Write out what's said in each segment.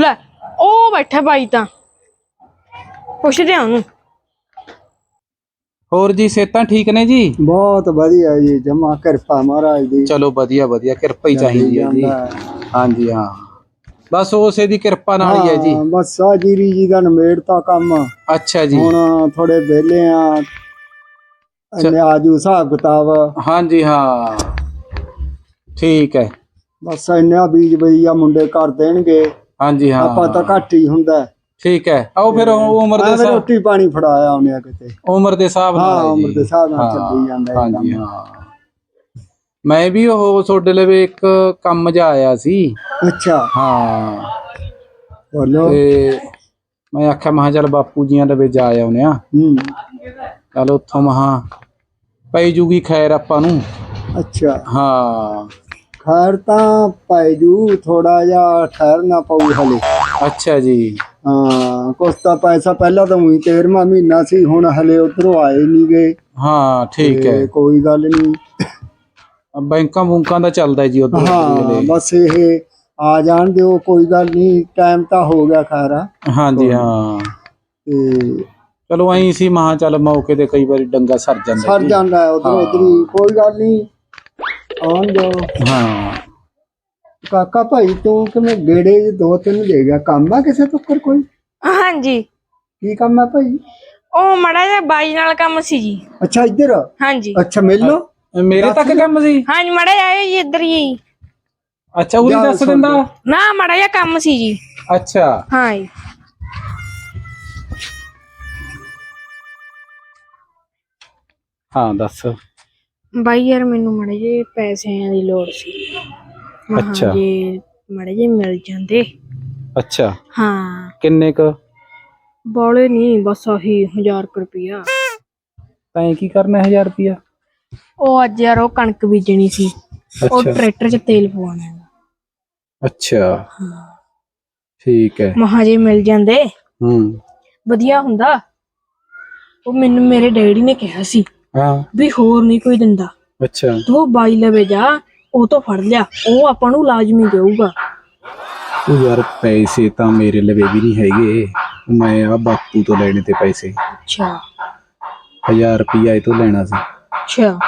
ਲੈ ਉਹ ਬੈਠਾ ਬਾਈ ਤਾਂ। ਪੁੱਛਦੇ ਆ ਉਹਨੂੰ। ਹੋਰ ਜੀ ਸਿਹਤਾਂ ਠੀਕ ਨੇ ਜੀ? ਬਹੁਤ ਵਧੀਆ ਜੀ ਜਮਾ ਕਿਰਪਾ ਮਹਾਰਾਜ ਦੀ। ਚਲੋ ਵਧੀਆ ਵਧੀਆ ਕਿਰਪਾ ਹੀ ਚਾਹੀਦੀ ਹੈ ਜੀ। ਹਾਂਜੀ ਹਾਂ। ਬਸ ਉਸੇ ਦੀ ਕਿਰਪਾ ਨਾਲ ਹੀ ਹੈ ਜੀ। ਹਾਂ, ਬਸ ਆ ਜੀਰੀ ਜੀ ਦਾ ਨਮੇੜਤਾ ਕੰਮ। ਅੱਛਾ ਜੀ। ਹੁਣ ਥੋੜੇ ਵਿਹਲੇ ਆ। ਨਿਆਜੂ ਹਿਸਾਬ ਕਿਤਾਬ। ਹਾਂਜੀ ਹਾਂ। ਠੀਕ ਹੈ। ਬਸ ਇੰਨਾ ਬੀਜ ਬਈ ਆ ਮੁੰਡੇ ਕਰ ਦੇਣਗੇ। ਹਾਂਜੀ ਹਾਂ। ਆਪਾਂ ਤਾਂ ਘੱਟ ਹੀ ਹੁੰਦਾ। ਠੀਕ ਹੈ। ਆਓ ਫਿਰ ਉਹ ਉਮਰ ਦੇ ਹਿਸਾਬ ਰੋਟੀ ਪਾਣੀ ਫੜਾਇਆ ਉਹਨੇ ਕਿਤੇ। ਉਮਰ ਦੇ ਹਿਸਾਬ ਨਾਲ ਹਾਂ। ਉਮਰ ਦੇ ਹਿਸਾਬ ਨਾਲ ਚੱਲੀ ਜਾਂਦਾ ਇਹ ਹਾਂਜੀ ਕੰਮ। ਹਾਂ। ਮੈਂ ਵੀ ਉਹ ਤੁਹਾਡੇ ਲਵੇ ਇੱਕ ਕੰਮ ਜਾ ਆਇਆ ਸੀ। ਅੱਛਾ। ਹਾਂ। ਬੋਲੋ। ਤੇ ਮੈਂ ਆਖਿਆ ਮਹਾ ਚੱਲ ਬਾਪੂ ਜੀਆਂ ਲਵੇ ਜਾ ਆਉਨੇ ਆ ਹੂੰ। ਚੱਲ ਉੱਥੋਂ ਮਹਾ ਪਈ ਜੂਗੀ ਖੈਰ ਆਪਾਂ ਨੂੰ। ਅੱਛਾ। ਹਾਂ। ਖੈਰ ਤਾਂ ਭਾਈ ਜੂ ਥੋੜਾ ਜਿਹਾ ਠਹਿਰਨਾ ਪਊ ਹਲੇ। ਅੱਛਾ ਜੀ। ਹਾਂ ਕੁਛ ਤਾਂ ਪੈਸਾ ਪਹਿਲਾਂ ਤਾਂ ਉਹੀ 13ਵਾਂ ਮਹੀਨਾ ਸੀ ਹੁਣ ਹਲੇ ਉਧਰੋਂ ਆਏ ਨਹੀਂ ਗਏ ਹਾਂ ਠੀਕ ਹੈ। ਕੋਈ ਗੱਲ ਨਹੀਂ ਬੈਂਕਾਂ ਬੁੰਕਾਂ ਦਾ ਚੱਲਦਾ ਜੀ ਉਧਰ। ਹਾਂ ਬਸ ਇਹ ਆ ਜਾਣ ਦਿਓ ਕੋਈ ਗੱਲ ਨਹੀਂ ਟਾਈਮ ਤਾਂ ਹੋ ਗਿਆ ਖਾਰਾ ਹਾਂਜੀ ਹਾਂ। ਤੇ ਚਲੋ ਐਂ ਸੀ ਮਹਾ ਚੱਲ ਮੌਕੇ ਤੇ ਕਈ ਵਾਰੀ ਡੰਗਾ ਸਰ ਜਾਂਦਾ ਸਰ ਜੀ। ਜਾਂਦਾ ਉਧਰ ਹਾਂ। ਉਧਰੀ ਕੋਈ ਗੱਲ ਨਹੀਂ ਆਉਣ ਦਿਓ। ਹਾਂ। ਕਾਕਾ ਭਾਈ ਤੂੰ ਕਿਵੇਂ ਗੇੜੇ ਜਿਹੇ ਦੋ ਤਿੰਨ ਦੇ ਗਿਆ? ਕੰਮ ਆ ਕਿਸੇ ਤੋਂ ਕੋਈ? ਹਾਂਜੀ। ਕੀ ਕੰਮ ਆ ਭਾਈ? ਉਹ ਮੜਾ ਜਿਹਾ ਬਾਈ ਨਾਲ ਕੰਮ ਸੀ ਜੀ। ਅੱਛਾ ਇੱਧਰ? ਹਾਂਜੀ। ਅੱਛਾ ਮਿਲ ਲਓ। ਮੇਰੇ ਤੱਕ ਕੰਮ ਸੀ? ਹਾਂਜੀ ਮੜਾ ਜਿਹਾ ਆਇਓ ਜੀ ਇੱਧਰ ਹੀ ਅੱਛਾ ਉਰੀ ਜਾ ਦੱਸ ਦਿੰਦਾ ਨਾ ਮੜਾ ਜਿਹਾ ਕੰਮ ਸੀ ਜੀ। ਅੱਛਾ। ਹਾਂ ਜੀ। ਹਾਂ ਦੱਸ। ਬਾਈ ਯਾਰ ਮੈਨੂੰ ਮੜੇ ਜੇ ਪੈਸਿਆਂ ਦੀ ਲੋੜ ਸੀ। ਅੱਛਾ। ਜੇ ਮੜੇ ਜੇ ਮਿਲ ਜਾਂਦੇ। ਅੱਛਾ। ਹਾਂ। ਕਿੰਨੇ ਕ? ਬੋਲੇ ਨਹੀਂ ਬਸ ਆਹੀ 1000 ਰੁਪਿਆ ਤੈਂ ਕੀ ਕਰਨਾ 1000 ਰੁਪਿਆ ਉਹ ਅੱਜ ਯਾਰ ਉਹ ਕਣਕ ਬੀਜਣੀ ਸੀ। ਉਹ ਅੱਛਾ। ਟਰੈਕਟਰ 'ਚ ਤੇਲ ਪਵਾਉਣਾ ਹੈ। ਅੱਛਾ। ਠੀਕ ਹੈ। ਮਹਾਂ ਜੇ ਮਿਲ ਜਾਂਦੇ ਹੂੰ। ਵਧੀਆ ਹੁੰਦਾ। ਉਹ ਮੈਨੂੰ ਮੇਰੇ ਡੈਡੀ ਨੇ ਕਿਹਾ ਸੀ। ਹਾਂ। ਵੀ ਹੋਰ ਨਹੀਂ ਕੋਈ ਦਿੰਦਾ। ਅੱਛਾ। ਤੂੰ ਬਾਈ ਲਵੇ ਜਾ ਉਹ ਤੋਂ ਫੜ ਲਿਆ ਉਹ ਆਪਾਂ ਨੂੰ ਲਾਜ਼ਮੀ ਦੇਊਗਾ। ਉਹ ਯਾਰ ਪੈਸੇ ਤਾਂ ਮੇਰੇ ਲਵੇ ਵੀ ਨਹੀਂ ਹੈਗੇ। ਮੈਂ ਆ ਬਾਪੂ ਤੋਂ ਲੈਣੇ ਤੇ ਪੈਸੇ। ਅੱਛਾ। 1000 ਰੁਪਿਆ ਇਹ ਤੋਂ ਲੈਣਾ ਸੀ। ਅੱਛਾ।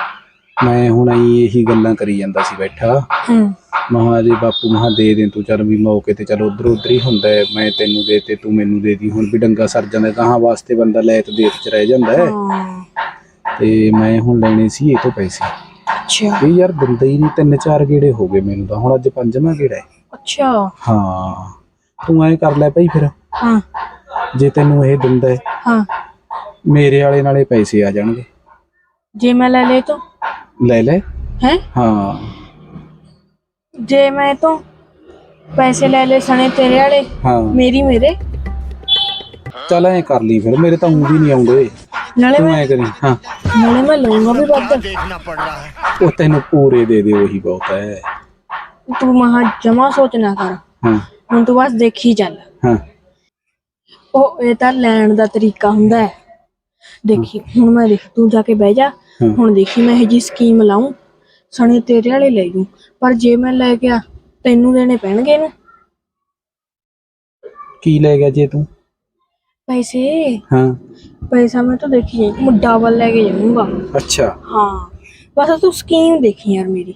ਮੈਂ ਹੁਣ ਆਈ ਇਹੀ ਗੱਲਾਂ ਕਰੀ ਜਾਂਦਾ ਸੀ ਬੈਠਾ। ਹੂੰ। ਮਹਾ ਜੀ ਬਾਪੂ ਮਹਾ ਦੇ ਦੇ ਤੂੰ ਚੱਲ ਵੀ ਮੌਕੇ ਤੇ ਚੱਲ ਉਧਰ ਉਧਰ ਹੀ ਹੁੰਦਾ ਹੈ, ਮੈਂ ਤੈਨੂੰ ਦੇ ਤੇ ਤੂੰ ਮੈਨੂੰ ਦੇ ਦੀ। ਹੁਣ ਵੀ ਡੰਗਾ ਸਰ ਜਾਂਦਾ ਕਹਾਂ ਵਾਸਤੇ ਬੰਦਾ ਲੈ ਤੇ ਦੇਤ ਚ ਰਹਿ ਜਾਂਦਾ ਹੈ। ਹਾਂ। ਤੇ ਮੈਂ ਹੁਣ ਲੈਣੇ ਸੀ ਇਹ ਤੋਂ ਪੈਸੇ ਅੱਛਾ। ਇਹ ਯਾਰ ਦਿੰਦਾ ਹੀ ਨਹੀਂ ਤਿੰਨ ਚਾਰ ਗੇੜੇ ਹੋ ਗਏ ਮੈਨੂੰ ਤਾਂ। ਹੁਣ ਅੱਜ ਪੰਜਵਾਂ ਗੇੜਾ ਹੈ। ਅੱਛਾ। ਹਾਂ। ਤੂੰ ਐਂ ਕਰ ਲੈ ਭਾਈ ਫਿਰ। ਹਾਂ। ਜੇ ਤੈਨੂੰ ਇਹ ਦਿੰਦਾ ਹੈ, ਹਾਂ। ਮੇਰੇ ਵਾਲੇ ਨਾਲੇ ਪੈਸੇ ਆ ਜਾਣਗੇ। ਜੇ ਮੈਂ ਲੈ ਲੇ ਤਾਂ। ਲੈ ਲੈ। ਹੈ? ਹਾਂ। ਜੇ ਮੈਂ ਤਾਂ ਪੈਸੇ ਲੈ ਲੈ ਸਣੇ ਤੇਰੇ ਵਾਲੇ ਹਾਂ। ਮੇਰੀ ਮੇਰੇ। ਚੱਲ ਐਂ ਕਰ ਲਈ ਫਿਰ ਮੇਰੇ ਤਾਂ ਊਂ ਵੀ ਨਹੀਂ ਆਉਂਦੇ। ਨਾਲੇ ਤੂੰ ਮੈਂ ਐਂ ਕਰੀ ਹਾਂ। ਨਾਲੇ ਮੈਂ ਲਊਂਗਾ ਵੀ ਵੱਧ। ਉਹ ਤੈਨੂੰ ਪੂਰੇ ਦੇ ਦੇ ਉਹੀ ਬਹੁਤ ਹੈ। ਤੂੰ ਮਹਾ ਜਮਾ ਸੋਚ ਨਾ ਕਰ। ਹਾਂ। ਹੁਣ ਤੂੰ ਬਸ ਦੇਖੀ ਚੱਲ। ਹਾਂ। ਉਹ ਇਹ ਤਾਂ ਲੈਣ ਦਾ ਤਰੀਕਾ ਹੁੰਦਾ ਹੈ। ਦੇਖੀ ਹੁਣ ਮੈਂ ਦੇਖ ਤੂੰ ਜਾ ਕੇ ਬਹਿ ਜਾ। ਹਾਂ। ਹੁਣ ਦੇਖੀ ਮੈਂ ਇਹ ਜੀ ਸਕੀਮ ਲਾਉਂ ਸਣੇ ਤੇਰੇ ਵਾਲੇ ਲੈ ਜੂ। ਪਰ ਜੇ ਮੈਂ ਲੈ ਗਿਆ ਤੈਨੂੰ ਦੇਣੇ ਪੈਣਗੇ ਇਹਨੂੰ। ਕੀ ਲੈ ਗਿਆ ਜੇ ਤੂੰ? ਪੈਸੇ? ਹਾਂ। ਪੈਸਾ ਮੈਂ ਤਾਂ ਦੇਖੀ ਜਾਈ ਮੁੱਢਾ ਵੱਲ ਲੈ ਕੇ ਜਾਊਂਗਾ। ਅੱਛਾ। ਹਾਂ। ਬਸ ਤੂੰ ਸਕੀਮ ਦੇਖੀ ਯਾਰ ਮੇਰੀ।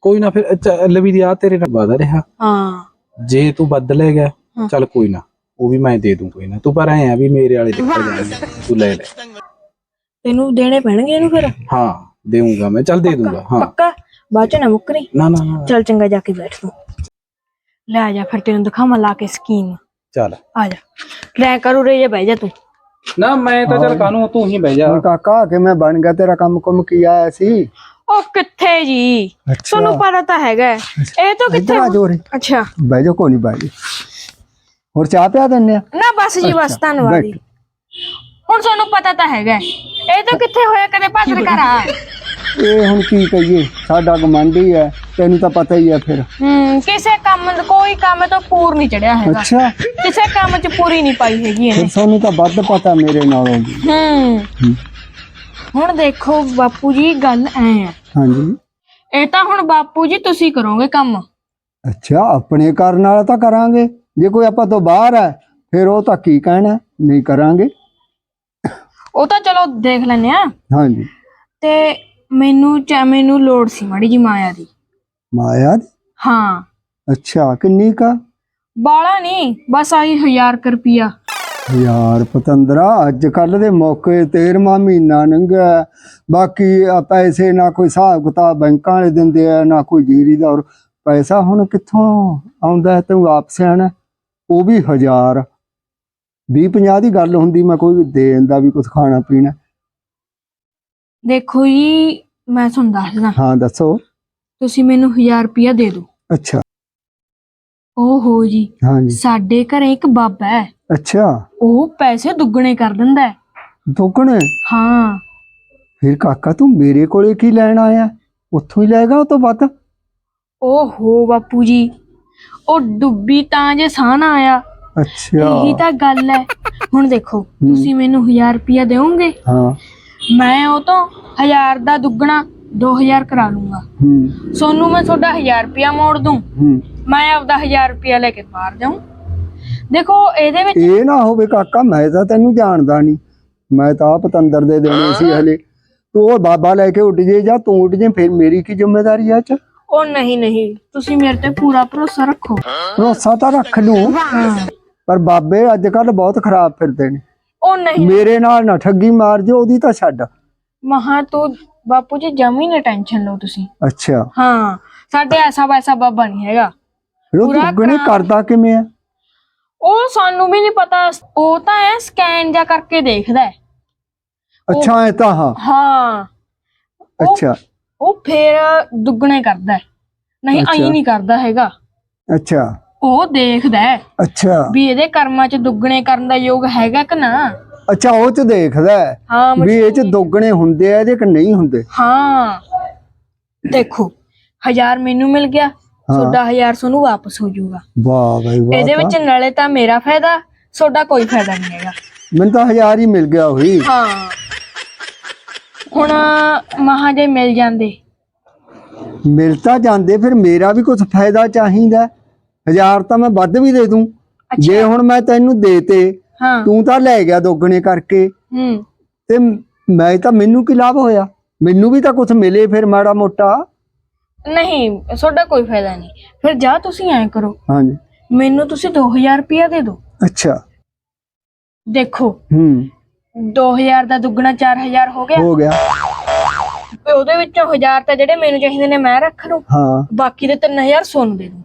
ਕੋਈ ਨਾ ਫਿਰ ਅੱਛਾ, ਲਵੀ ਦੀ ਆ ਤੇਰੇ ਨਾਲ ਵਾਦਾ ਰਿਹਾ। ਹਾਂ। ਜੇ ਤੂੰ ਬਦਲ ਲੈ ਗਿਆ। ਚੱਲ ਕੋਈ ਨਾ ਉਹ ਵੀ ਮੈਂ ਦੇ ਦੂੰ ਕੋਈ ਨਾ। ਤੂੰ ਪਰ ਐ ਆ ਵੀ ਮੇਰੇ ਵਾਲੇ ਤੇ ਜਾਣਗੇ ਤੂੰ ਲੈ ਲੈ। ਤੈਨੂੰ ਦੇਣੇ ਪੈਣਗੇ ਇਹਨੂੰ ਫਿਰ? ਹਾਂ ਦੇਊਂਗਾ ਮੈਂ। ਚੱਲ ਦੇ ਦੂੰਗਾ ਹਾਂ। ਪੱਕਾ? ਬਾਅਦ ਚ ਨਾ ਮੁੱਕਰੀ? ਨਾ ਨਾ ਨਾ। ਚੱਲ ਚੰਗਾ ਜਾ ਕੇ ਬੈਠ ਤੂੰ। ਲੈ ਆ ਜਾ ਫਿਰ ਤੈਨੂੰ ਦਿਖਾਵਾਂ ਲਾ ਕੇ ਸਕੀਮ। ਚੱਲ। ਆ ਜਾ। ਲੈ ਕਰੂ ਰੇ ਜੇ ਬਹਿ ਜਾ ਤੂੰ। ਨਾ ਮੈਂ ਤਾਂ ਚੱਲ ਕਾਨੂੰ ਤੂੰ ਹੀ ਬਹਿ ਜਾ। ਹੁਣ ਕਾਕਾ ਕਿਵੇਂ ਬਣ ਗਿਆ ਤੇਰਾ ਕੰਮ ਕੁਮ ਕੀ ਆਇਆ ਸੀ? ਉਹ ਕਿੱਥੇ ਜੀ? ਤੁਹਾਨੂੰ ਪਤਾ ਤਾਂ ਹੈਗਾ ਹੈ। ਇਹ ਤਾਂ ਕਿੱਥੇ ਇੱਧਰ ਆ ਜੋਰੇ ਅੱਛਾ। ਬਹਿ ਜਾ ਕੋਈ ਨਹੀਂ ਬਹਿ ਜਾ ਹੋਰ ਚਾਹ ਪਿਆ ਦਿੰਨੇ ਆ? ਨਾ ਬਸ ਜੀ ਬਸ ਧੰਨਵਾਦ ਜੀ। ਬੈਠ। ਹੁਣ ਤੁਹਾਨੂੰ ਪਤਾ ਤਾਂ ਹੈਗਾ ਹੈ। ਇਹ ਤਾਂ ਕਿੱਥੇ ਹੋਇਆ ਕਦੇ ਭਾਦਰ ਘਰ ਆ? ਇਹ ਹੁਣ ਕੀ ਕਹੀਏ? ਸਾਡਾ ਗਮੰਡੀ ਹੈ। ਤੈਨੂੰ ਤਾਂ ਪਤਾ ਹੀ ਹੈ ਫਿਰ। ਹੂੰ ਕਿਸੇ ਕੰਮ ਕੋਈ ਕੰਮ ਤੋਂ ਪੂਰ ਨਹੀਂ ਚੜਿਆ ਹੈਗਾ। ਅੱਛਾ। ਕਿਸੇ ਕੰਮ 'ਚ ਪੂਰੀ ਨਹੀਂ ਪਾਈ ਹੈਗੀ ਇਹਨੇ। ਫਿਰ ਸਾਨੂੰ ਤਾਂ ਵੱਧ ਪਤਾ ਮੇਰੇ ਨਾਲੋਂ ਵੀ। ਹੂੰ। ਹੂੰ। ਹੁਣ ਦੇਖੋ ਬਾਪੂ ਜੀ ਗੱਲ ਐ ਆ। ਹਾਂਜੀ। ਇਹ ਤਾਂ ਹੁਣ ਬਾਪੂ ਜੀ ਤੁਸੀਂ ਕਰੋਗੇ ਕੰਮ। ਅੱਛਾ ਆਪਣੇ ਕਰਨ ਵਾਲਾ ਤਾਂ ਕਰਾਂਗੇ। ਜੇ ਕੋਈ ਆਪਾਂ ਤੋਂ ਬਾਹਰ ਹੈ ਫਿਰ ਉਹ ਤਾਂ ਕੀ ਕਹਿਣਾ ਨਹੀਂ ਕਰਾਂਗੇ। ਉਹ ਤਾਂ ਚਲੋ ਦੇਖ ਲੈਨੇ ਆ। ਹਾਂਜੀ। ਤੇ ਮੈਨੂੰ ਚਾ ਮੈਨੂੰ ਲੋੜ ਸੀ ਮਾੜੀ ਜੀ ਮਾਇਆ ਦੀ। ਮਾਇਆ ਦੀ? ਹਾਂ। ਅੱਛਾ ਕਿੰਨੀ ਕਾ ਬਾਲਾ ਨਹੀਂ ਬਸ ਆਈ 1000 ਰੁਪਿਆ ਯਾਰ ਪਤੰਦਰਾ ਅੱਜ ਕੱਲ ਦੇ ਮੌਕੇ 13ਵਾਂ ਮਹੀਨਾ ਲੰਘਿਆ। ਬਾਕੀ ਆ ਪੈਸੇ ਨਾ ਕੋਈ ਹਿਸਾਬ ਕਿਤਾਬ ਬੈਂਕਾਂ ਵਾਲੇ ਦਿੰਦੇ ਆ ਨਾ ਕੋਈ ਜੀਰੀ ਦਾ। ਔਰ ਪੈਸਾ ਹੁਣ ਕਿੱਥੋਂ ਆਉਂਦਾ ਤੂੰ ਆਪ ਸਿਆਣਾ। ਉਹ ਵੀ ਹਜ਼ਾਰ। 20 50 ਦੀ ਗੱਲ ਹੁੰਦੀ ਮੈਂ ਕੋਈ ਦੇਣ ਦਾ ਵੀ ਕੁਝ ਖਾਣਾ ਪੀਣਾ ਦੇਖੋ ਜੀ ਮੈਂ ਤੁਹਾਨੂੰ ਦੱਸਦਾ। ਹਾਂ ਦੱਸੋ। ਤੁਸੀਂ ਮੈਨੂੰ 1000 ਰੁਪਿਆ ਦੇ ਦਿਓ। ਅੱਛਾ। ਓਹੋ ਜੀ ਹਾਂਜੀ। ਸਾਡੇ ਘਰੇ ਇੱਕ ਬਾਬਾ ਹੈ। ਅੱਛਾ। ਉਹ ਪੈਸੇ ਦੁੱਗਣੇ ਕਰ ਦਿੰਦਾ ਹੈ। ਦੁੱਗਣੇ? ਹਾਂ। ਫਿਰ ਕਾਕਾ ਤੂੰ ਮੇਰੇ ਕੋਲੇ ਕੀ ਲੈਣ ਆਇਆ? ਉੱਥੋਂ ਹੀ ਲੈਗਾ ਉਹ ਤੋਂ ਵੱਧ? ਓਹੋ ਬਾਪੂ ਜੀ ਉਹ ਡੁੱਬੀ ਤਾਂ ਜੇ ਸਾਹ ਨਾ ਆਇਆ। ਅੱਛਾ। ਇਹੀ ਤਾਂ ਗੱਲ ਹੈ। ਹੁਣ ਦੇਖੋ ਤੁਸੀਂ ਮੈਨੂੰ 1000 ਰੁਪਿਆ ਦਿਓਗੇ? ਹਾਂ। ਮੈਂ ਉਹ ਤੋਂ 1000 ਦਾ ਦੁੱਗਣਾ 2000 ਕਰਾ ਲੂੰਗਾ। ਹੂੰ। ਸੋਨੂੰ ਮੈਂ ਤੁਹਾਡਾ 1000 ਰੁਪਿਆ ਮੋੜ ਦੂੰ। ਹੂੰ। ਮੈਂ ਆਪਦਾ 1000 ਰੁਪਿਆ ਲੈ ਕੇ ਬਾਹਰ ਜਾਊਂ। ਦੇਖੋ ਇਹਦੇ ਵਿੱਚ ਇਹ ਨਾ ਹੋਵੇ ਕਾਕਾ ਮੈਂ ਤਾਂ ਤੈਨੂੰ ਜਾਣਦਾ ਨਹੀਂ ਮੈਂ ਤਾਂ ਆਪ ਪਤੰਦਰ ਦੇ ਦੇਣੇ ਸੀ ਹਲੇ। ਤੂੰ ਉਹ ਬਾਬਾ ਲੈ ਕੇ ਉੱਡ ਜੇ ਜਾਂ ਤੂੰ ਉੱਡ ਜੇ ਫਿਰ ਮੇਰੀ ਕੀ ਜ਼ਿੰਮੇਵਾਰੀ ਆ ਚ? ਉਹ ਨਹੀਂ ਨਹੀਂ। ਤੁਸੀਂ ਮੇਰੇ ਤੇ ਪੂਰਾ ਭਰੋਸਾ ਰੱਖੋ। ਭਰੋਸਾ ਤਾਂ ਰੱਖ ਲੂੰ। ਪਰ ਬਾਬੇ ਅੱਜ ਕੱਲ ਬਹੁਤ ਖਰਾਬ ਫਿਰਦੇ ਨੇ। ਉਹ ਨਹੀਂ। ਮੇਰੇ ਨਾਲ ਨਾ ਠੱਗੀ ਮਾਰ ਜੇ ਉਹਦੀ ਤਾਂ ਛੱਡ। ਮਹਾ ਤੂੰ ਬਾਪੂ ਜੀ ਜਮੀ ਨਾ ਟੈਨਸ਼ਨ ਲਓ ਤੁਸੀਂ। ਅੱਛਾ। ਹਾਂ ਸਾਡੇ ਐਸਾ ਵੈਸਾ ਬਾਬਾ ਨਹੀਂ ਹੈਗਾ। ਉਹ ਪੂਰਾ ਕਰਾ- ਕਰਦਾ ਕਿਵੇਂ ਆ? ਉਹ ਸਾਨੂੰ ਵੀ ਨਹੀਂ ਪਤਾ। ਉਹ ਤਾਂ ਐ ਸਕੈਨ ਜਾ ਕਰਕੇ ਦੇਖਦਾ ਹੈ। ਅੱਛਾ ਇਹ ਤਾਂ ਹਾਂ। ਹਾਂ। ਉਹ- ਅੱਛਾ। ਉਹ ਫੇਰ ਦੁੱਗਣੇ ਕਰਦਾ ਹੈ। ਨਹੀਂ ਅੱਛਾ। ਐਂ ਨਹੀਂ ਕਰਦਾ ਹੈਗਾ। ਅੱਛਾ। ਉਹ ਦੇਖਦਾ ਹੈ ਅੱਛਾ। ਵੀ ਇਹਦੇ ਕਰਮਾਂ 'ਚ ਦੁੱਗਣੇ ਕਰਨ ਦਾ ਯੋਗ ਹੈਗਾ ਕਿ ਨਾ। ਅੱਛਾ ਉਹ ਚ ਦੇਖਦਾ ਹੈ ਹਾਂ ਵੀ ਇਹ ਚ ਦੁੱਗਣੇ ਹੁੰਦੇ ਆ ਇਹਦੇ ਕਿ ਨਹੀਂ ਹੁੰਦੇ? ਹਾਂ। ਦੇਖੋ 1000 ਮੈਨੂੰ ਮਿਲ ਗਿਆ ਤੁਹਾਡਾ 1000 ਤੁਹਾਨੂੰ ਵਾਪਸ ਹੋ ਜਾਊਗਾ। ਵਾਹ ਬਈ ਵਾਹ ਇਹਦੇ ਵਿੱਚ ਨਾਲੇ ਤਾਂ ਮੇਰਾ ਫਾਇਦਾ ਤੁਹਾਡਾ ਕੋਈ ਫਾਇਦਾ ਨਹੀਂ ਹੈਗਾ। ਮੈਨੂੰ ਤਾਂ ਹਜ਼ਾਰ ਹੀ ਮਿਲ ਗਿਆ ਹੋਈ। ਹਾਂ। ਹੁਣ ਮਹਾ ਜੇ ਮਿਲ ਜਾਂਦੇ। ਮਿਲ ਤਾਂ ਜਾਂਦੇ ਫਿਰ ਮੇਰਾ ਵੀ ਕੁਝ ਫਾਇਦਾ ਚਾਹੀਦਾ। ਹਜ਼ਾਰ ਤਾਂ ਮੈਂ ਵੱਧ ਵੀ ਦੇ ਦੂੰ। ਜੇ ਹੁਣ ਮੈਂ ਤੈਨੂੰ ਦੇਤੇ ਹਾਂ। ਤੂੰ ਤਾਂ ਲੈ ਗਿਆ ਦੋਗਣੇ ਕਰਕੇ। ਹੂੰ। ਤੇ ਮੈਂ ਤਾਂ ਮੈਨੂੰ ਕੀ ਲਾਭ ਹੋਇਆ? ਮੈਨੂੰ ਵੀ ਤਾਂ ਕੁਝ ਮਿਲੇ ਫਿਰ ਮਾੜਾ ਮੋਟਾ। ਨਹੀਂ ਤੁਹਾਡਾ ਕੋਈ ਫਾਇਦਾ ਨਹੀਂ। ਫਿਰ ਜਾ ਤੁਸੀਂ ਐਂ ਕਰੋ। ਹਾਂਜੀ। ਮੈਨੂੰ ਤੁਸੀਂ 2000 ਰੁਪਇਆ ਦੇ ਦਿਓ। ਅੱਛਾ। ਦੇਖੋ। ਹੂੰ। 2000 ਦਾ ਦੁੱਗਣਾ 4000 ਹੋ ਗਿਆ। ਹੋ ਗਿਆ। ਤੇ ਉਹਦੇ ਵਿੱਚੋਂ 1000 ਤਾਂ ਜਿਹੜੇ ਮੈਨੂੰ ਚਾਹੀਦੇ ਨੇ ਮੈਂ ਰੱਖ ਲੂੰ ਹਾਂ। ਬਾਕੀ ਦੇ 3000 ਸੋਨੂੰ ਦੇ ਦੂੰ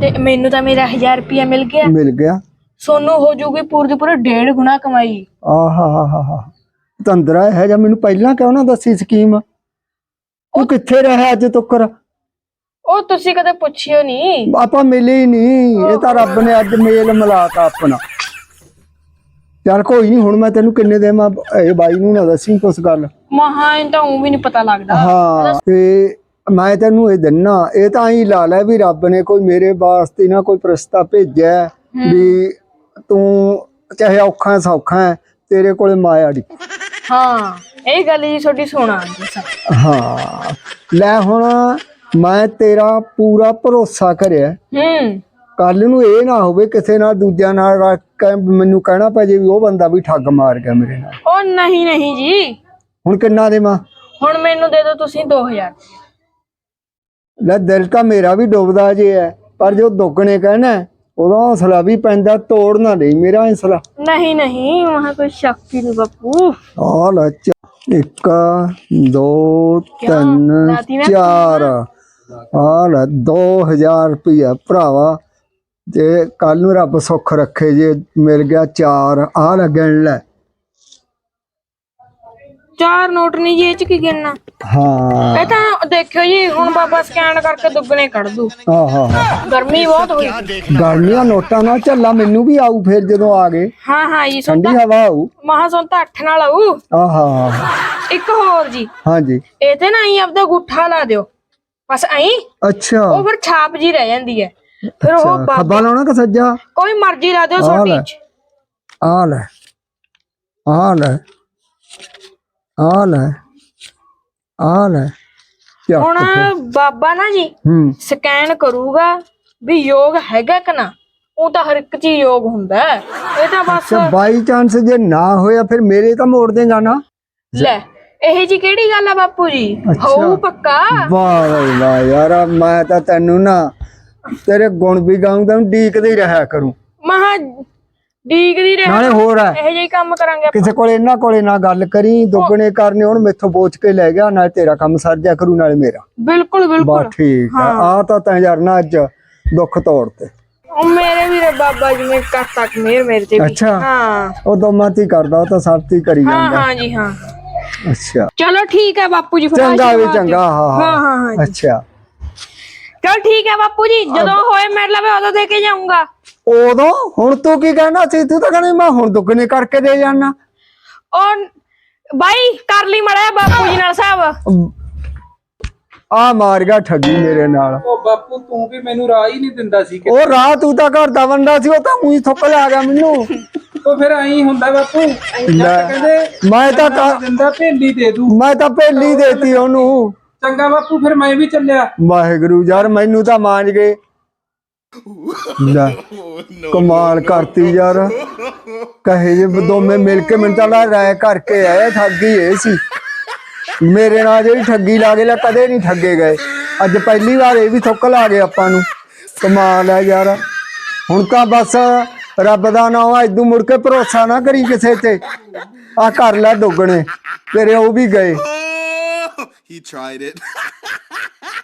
ਤੇ ਮੈਨੂੰ ਤਾਂ ਮੇਰਾ 1000 ਰੁਪਇਆ ਮਿਲ ਗਿਆ। ਮਿਲ ਗਿਆ। ਸੋਨੂੰ ਹੋ ਜੂਗੀ ਪੂਰੀ ਦੀ ਪੂਰੀ ਡੇਢ ਗੁਣਾ ਕਮਾਈ। ਆਹਾ ਹਾ ਹਾ ਹਾ। ਤੰਦਰਾ ਹੈ ਜਾਂ ਮੈਨੂੰ ਪਹਿਲਾਂ ਕਿਉਂ ਨਾ ਦੱਸੀ ਸਕੀਮ? ਉਹ ਕਿੱਥੇ ਰਿਹਾ ਅੱਜ ਤੱਕ? ਉਹ ਤੁਸੀਂ ਕਦੇ ਪੁੱਛਿਓ ਨਹੀਂ ਆਪਾਂ ਮਿਲੇ ਹੀ ਨਹੀਂ ਇਹ ਤਾਂ ਰੱਬ ਨੇ ਅੱਜ ਮੇਲ ਮਿਲਾਤਾ ਆਪਣਾ। ਚੱਲ ਕੋਈ ਨਹੀਂ ਹੁਣ ਮੈਂ ਤੈਨੂੰ ਕਿੰਨੇ ਦੇਵਾਂ ਇਹ ਬਾਈ ਨੂੰ ਨਾ ਦੱਸੀ ਕੁਛ ਗੱਲ। ਮਹਾ ਇਹ ਤਾਂ ਉਹ ਵੀ ਨਹੀਂ ਪਤਾ ਲੱਗਦਾ। ਹਾਂ ਤੇ ਮੈਂ ਤੈਨੂੰ ਇਹ ਦਿੰਨਾ। ਇਹ ਤਾਂ ਹੀ ਲਾ ਲੈ ਵੀ ਰੱਬ ਨੇ ਕੋਈ ਮੇਰੇ ਵਾਸਤੇ ਨਾ ਕੋਈ ਪ੍ਰਸਤਾ ਭੇਜਿਆ ਵੀ ਤੂੰ ਚਾਹੇ ਔਖਾ ਹੈ, ਸੌਖਾ ਹੈ, ਤੇਰੇ ਕੋਲੇ ਮਾਇਆ ਦੀ ਹਾਂ ਇਹ ਗੱਲ ਜੀ ਤੁਹਾਡੀ ਸੁਣਾ ਹਾਂ। ਲੈ ਹੁਣ ਮੈਂ ਤੇਰਾ ਪੂਰਾ ਭਰੋਸਾ ਕਰਿਆ। ਹੂੰ। ਕੱਲ ਨੂੰ ਇਹ ਨਾ ਹੋਵੇ ਕਿਸੇ ਨਾਲ ਦੂਜਿਆਂ ਨਾਲ ਕੇ ਮੈਨੂੰ ਕਹਿਣਾ ਪੈ ਜੇ ਵੀ ਉਹ ਬੰਦਾ ਵੀ ਠੱਗ ਮਾਰ ਗਿਆ ਮੇਰੇ ਨਾਲ। ਉਹ ਨਹੀਂ ਨਹੀਂ ਜੀ। ਹੁਣ ਕਿੰਨਾ ਦੇਵਾਂ? ਹੁਣ ਮੈਨੂੰ ਦੇ ਦਿਓ ਤੁਸੀਂ 2000 ਲੈ ਦਿਲ ਤਾਂ ਮੇਰਾ ਵੀ ਡੁੱਬਦਾ ਜੇ ਹੈ ਪਰ ਜੋ ਦੁੱਗਣੇ ਕਹਿਣਾ ਹੈ, ਉਹਦਾ ਹੌਸਲਾ ਵੀ ਪੈਂਦਾ ਤੋੜਨਾ ਨਹੀਂ ਮੇਰਾ ਹੌਸਲਾ। ਨਹੀਂ ਨਹੀਂ ਵਹਾਂ ਕੋਈ ਸ਼ੱਕ ਹੀ ਨਹੀਂ ਬਾਪੂ। ਆ ਲੈ ਚ- ਇੱਕ ਦੋ ਤਿੰਨ ਲਾਤੀ ਨਾ ਚਾਰ। ਆ ਲੈ 2000 ਰੁਪਇਆ ਭਰਾਵਾ ਜੇ ਕੱਲ ਨੂੰ ਰੱਬ ਸੁੱਖ ਰੱਖੇ ਜੇ ਮਿਲ ਗਿਆ ਚਾਰ ਆ ਲੈ ਗਿਣ ਲੈ। ਚਾਰ ਨੋਟ ਨਹੀਂ ਜੀ ਇਹ ਚ ਕੀ ਗਿਣਨਾ? ਹਾਂ। ਇਹ ਤਾਂ ਦੇਖਿਓ ਜੀ ਹੁਣ ਬਾਬਾ ਸਕੈਨ ਕਰਕੇ ਦੁੱਗਣੇ ਕੱਢ ਦੂ ਆਹਾ ਗਰਮੀ ਬਹੁਤ ਹੋਈ। ਗਰਮੀਆਂ ਨੋਟਾਂ ਨਾਲ ਝੱਲਾ ਮੈਨੂੰ ਵੀ ਆਊ ਫਿਰ ਜਦੋਂ ਆ ਗਏ। ਹਾਂ ਹਾਂ ਜੀ ਸੁਣ ਠੰਡੀ ਹਵਾ ਆਊ। ਮਹਾ ਸੁਣ ਤਾਂ 8 ਨਾਲ ਆਊ। ਆਹਾ ਇੱਕ ਹੋਰ ਜੀ। ਹਾਂਜੀ ਇਹ ਤੇ ਨਾ ਹੀ ਆਪਦਾ ਗੁੱਠਾ ਲਾ ਦਿਓ। ਬਸ ਐਂ। ਅੱਛਾ। ਉਹ ਫਿਰ ਛਾਪ ਜੀ ਰਹਿ ਜਾਂਦੀ ਹੈ ਫਿਰ ਉਹ ਅੱਛਾ, ਬਾ- ਖੱਬਾ ਲਾਉਣਾ ਕਿ ਸੱਜਾ? ਕੋਈ ਮਰਜ਼ੀ ਲਾ ਦਿਓ ਆ ਛੋਟੀ ਲੈ। ਚ। ਆ ਲੈ। ਆ ਲੈ। ਆ ਲੈ ਆ ਲੈ ਹੁਣ। ਬਾਬਾ ਨਾ ਜੀ ਹੂੰ ਸਕੈਨ ਕਰੂਗਾ ਵੀ ਯੋਗ ਹੈਗਾ ਕਿ ਨਾ ਉਹ ਤਾਂ ਹਰ ਇੱਕ ਚੀਜ਼ ਯੋਗ ਹੁੰਦਾ ਹੈ। ਇਹ ਤਾਂ ਬਸ ਤੇ ਬਾਈ ਚਾਂਸ ਜੇ ਨਾ ਹੋਇਆ ਫਿਰ ਮੇਰੇ ਤਾਂ ਮੋੜ ਦੇਗਾ ਨਾ ਲੈ ਇਹ ਜੀ ਕਿਹੜੀ ਗੱਲ ਆ ਬਾਪੂ ਜੀ ਅੱਛਾ। ਹੋਊ ਪੱਕਾ ਵਾਹ ਬਈ ਵਾਹ ਯਾਰ ਮੈਂ ਤਾਂ ਤੈਨੂੰ ਨਾ ਤੇਰੇ ਗੁਣ ਵੀ ਗਾਉਂਦਾ ਡੀਕਦੇ ਹੀ ਰਿਹਾ ਕਰੂੰ ਮਹਾ ਡੀਗਦੀ ਰਹਿ ਨਾਲੇ ਹੋਰ ਹੈ। ਇਹ ਜਿਹੀ ਕੰਮ ਕਰਾਂਗੇ। ਕਿਸੇ ਕੋਲ ਇਹਨਾਂ ਕੋਲੇ ਨਾ ਗੱਲ ਕਰੀ ਦੁੱਗਣੇ ਕਰਨੇ ਹੁਣ ਮੈਥੋਂ ਪੋਚ ਕੇ ਲੈ ਗਿਆ ਨਾਲ ਤੇਰਾ ਕੰਮ ਸਰ ਜਾ ਕਰੂ ਨਾਲੇ ਮੇਰਾ। ਬਿਲਕੁਲ ਬਾ ਬਿਲਕੁਲ। ਠੀਕ ਆ ਆ ਤਾਂ ਤੈਂ ਯਾਰ ਨਾ ਅੱਜ ਦੁੱਖ ਤੋੜ ਤੇ। ਉਹ ਮੇਰੇ ਵੀਰੇ ਬਾਬਾ ਜੀ ਨੇ ਕਰ ਤੱਕ ਮੇਰ ਮੇਰੇ ਤੇ ਵੀ। ਅੱਛਾ। ਹਾਂ। ਉਹ ਦੋਮਾਤੀ ਕਰਦਾ ਉਹ ਤਾਂ ਸਬਤੀ ਕਰੀ ਹਾਂ ਜਾਂਦਾ। ਹਾਂ ਜੀ ਹਾਂ। ਅੱਛਾ। ਚਲੋ ਠੀਕ ਹੈ ਬਾਪੂ ਜੀ ਫਿਰ ਚੰਗਾ ਵੀ ਆਸ਼ੀਰਵਾਦ ਚੰਗਾ ਹਾਂ ਹਾਂ। ਹਾਂ ਹਾਂ ਹਾਂ ਜੀ। ਅੱਛਾ। ਚਲ ਠੀਕ ਹੈ ਬਾਪੂ ਜੀ ਜਦੋਂ ਹੋਏ ਮੇਰੇ ਲਵੇ ਉਦੋਂ ਦੇ ਕੇ ਜਾਊਂਗਾ। ਉਦੋਂ ਹੁਣ ਤੂੰ ਕੀ ਕਹਿਣਾ ਸੀ? ਤੂੰ ਤਾਂ ਕਹਿੰਦੀ ਮੈਂ ਹੁਣ ਦੁੱਗਣੇ ਕਰਕੇ ਦੇ ਜਾਣਾ ਉਹ ਬਾਈ ਕਰ ਲਈ ਮੜਾ ਬਾਪੂ ਜੀ ਨਾਲ ਸਾਹਿਬ ਆ ਮਾਰ ਗਿਆ ਠੱਗੀ ਮੇਰੇ ਨਾਲ। ਉਹ ਬਾਪੂ ਤੂੰ ਵੀ ਮੈਨੂੰ ਰਾਹ ਹੀ ਨਹੀਂ ਦਿੰਦਾ ਸੀ ਕਿ ਉਹ ਰਾਹ ਤੂੰ ਤਾਂ ਘਰ ਦਾ ਬੰਦਾ ਸੀ ਉਹ ਤਾਂ ਮੂੰਹ ਥੁੱਕ ਲਿਆ ਗਿਆ ਮੈਨੂੰ। ਉਹ ਫਿਰ ਐਂ ਹੁੰਦਾ ਬਾਪੂ ਜੱਟ ਕਹਿੰਦੇ ਮੈਂ ਤਾਂ ਦਿੰਦਾ ਭੇਲੀ ਦੇ ਦੂ। ਮੈਂ ਤਾਂ ਪਹਿਲੀ ਦੇਤੀ ਉਹਨੂੰ। ਚੰਗਾ ਬਾਪੂ ਫਿਰ ਮੈਂ ਵੀ ਚੱਲਿਆ। ਵਾਹਿਗੁਰੂ ਯਾਰ ਮੈਨੂੰ ਤਾਂ ਮਾਂਜ ਗਏ। ਲੈ ਕਮਾਲ ਕਰਤੀ ਯਾਰ। ਕਹੇ ਜੇ ਦੋਵੇਂ ਮਿਲ ਕੇ ਮੈਨੂੰ ਤਾਂ ਲਾ ਰਾਇ ਕਰਕੇ ਆਏ ਠੱਗੀ ਇਹ ਸੀ। ਮੇਰੇ ਨਾਲ ਜਿਹੜੀ ਠੱਗੀ ਲਾ ਗਏ ਲਾ ਕਦੇ ਨਹੀਂ ਠੱਗੇ ਗਏ। ਅੱਜ ਪਹਿਲੀ ਵਾਰ ਇਹ ਵੀ ਥੁੱਕ ਲਾ ਗਏ ਆਪਾਂ ਨੂੰ। ਕਮਾਲ ਹੈ ਯਾਰ। ਹੁਣ ਤਾਂ ਬਸ ਰੱਬ ਦਾ ਨਾਮ ਇਦੋਂ ਮੁੜ ਕੇ ਭਰੋਸਾ ਨਾ ਕਰੀ ਕਿਸੇ ਤੇ। ਆ ਕਰ ਲੈ ਦੁੱਗਣੇ ਤੇਰੇ ਉਹ ਵੀ ਗਏ.